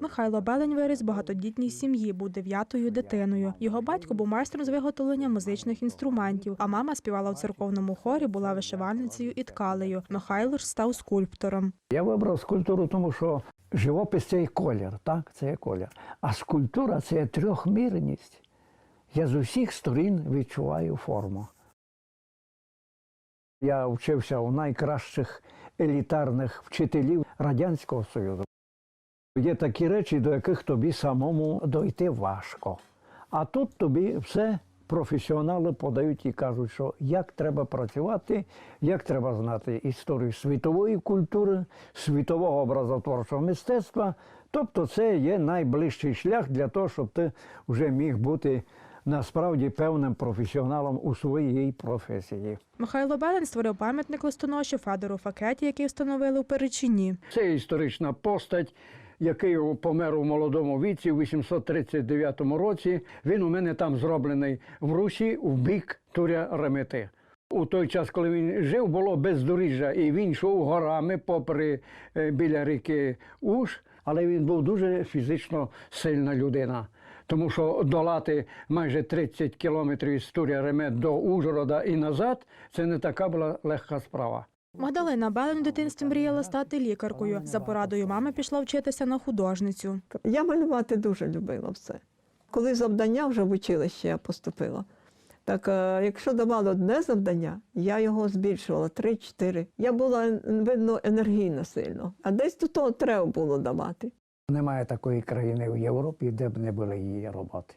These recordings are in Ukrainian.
Михайло Белень виріс в багатодітній сім'ї, був дев'ятою дитиною. Його батько був майстром з виготовлення музичних інструментів, а мама співала в церковному хорі, була вишивальницею і ткалею. Михайло ж став скульптором. Я вибрав скульптуру, тому що живопис це є колір, так, це є колір. А скульптура це є трьохмірність. Я з усіх сторін відчуваю форму. Я вчився у найкращих елітарних вчителів Радянського Союзу. Є такі речі, до яких тобі самому дойти важко. А тут тобі все професіонали подають і кажуть, що як треба працювати, як треба знати історію світової культури, світового образотворчого мистецтва. Тобто це є найближчий шлях для того, щоб ти вже міг бути насправді певним професіоналом у своїй професії. Михайло Белень створив пам'ятник листоноші Федору Факеті, який встановили у Перечині. Це історична постать, який помер у молодому віці у 839 році. Він у мене там зроблений в Русі в бік Туря Ремети. У той час, коли він жив, було бездоріжжя, і він йшов горами попри е, біля ріки Уж, але він був дуже фізично сильна людина. Тому що долати майже 30 кілометрів із Туря Ремет до Ужгорода і назад це не така була легка справа. Магдалина Белень в дитинстві мріяла стати лікаркою. За порадою мами пішла вчитися на художницю. Я малювати дуже любила все. Коли завдання вже в училище я поступила, так е, якщо давали одне завдання, я його збільшувала три-чотири. Я була, видно, енергійна сильно, а десь до того треба було давати. Немає такої країни в Європі, де б не були її роботи.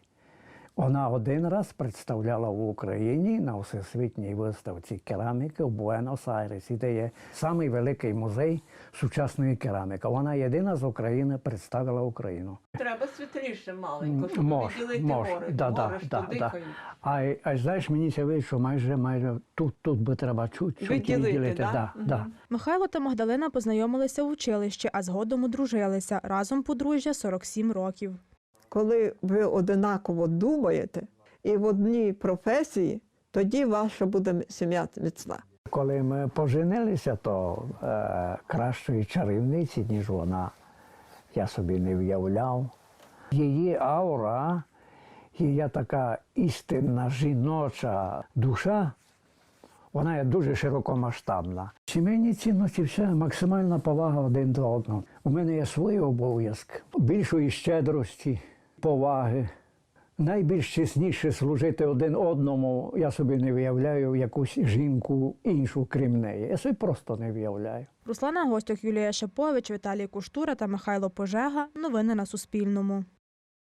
Вона один раз представляла в Україні на всесвітній виставці кераміки в Буенос-Айресі, де є самий великий музей сучасної кераміки. Вона єдина з України представила Україну. Треба світліше Мож, мож, да, да, да, да. А, а знаєш, мені це вийшло, що майже, майже тут, тут би треба чуть-чуть Виділити, відділити. да? Да, да. Михайло та Магдалина познайомилися в училищі, а згодом одружилися. Разом подружжя 47 років. Коли ви одинаково думаєте і в одній професії, тоді ваша буде сім'я міцна. Коли ми поженилися, то е, кращої чарівниці, ніж вона, я собі не в'являв. Її аура, її така істинна жіноча душа, вона є дуже широкомасштабна. Сімейні цінності все максимальна повага один до одного. У мене є свій обов'язок більшої щедрості, поваги. Найбільш чесніше служити один одному, я собі не виявляю якусь жінку іншу, крім неї. Я собі просто не виявляю. Руслана Гостюк, Юлія Шапович, Віталій Куштура та Михайло Пожега. Новини на Суспільному.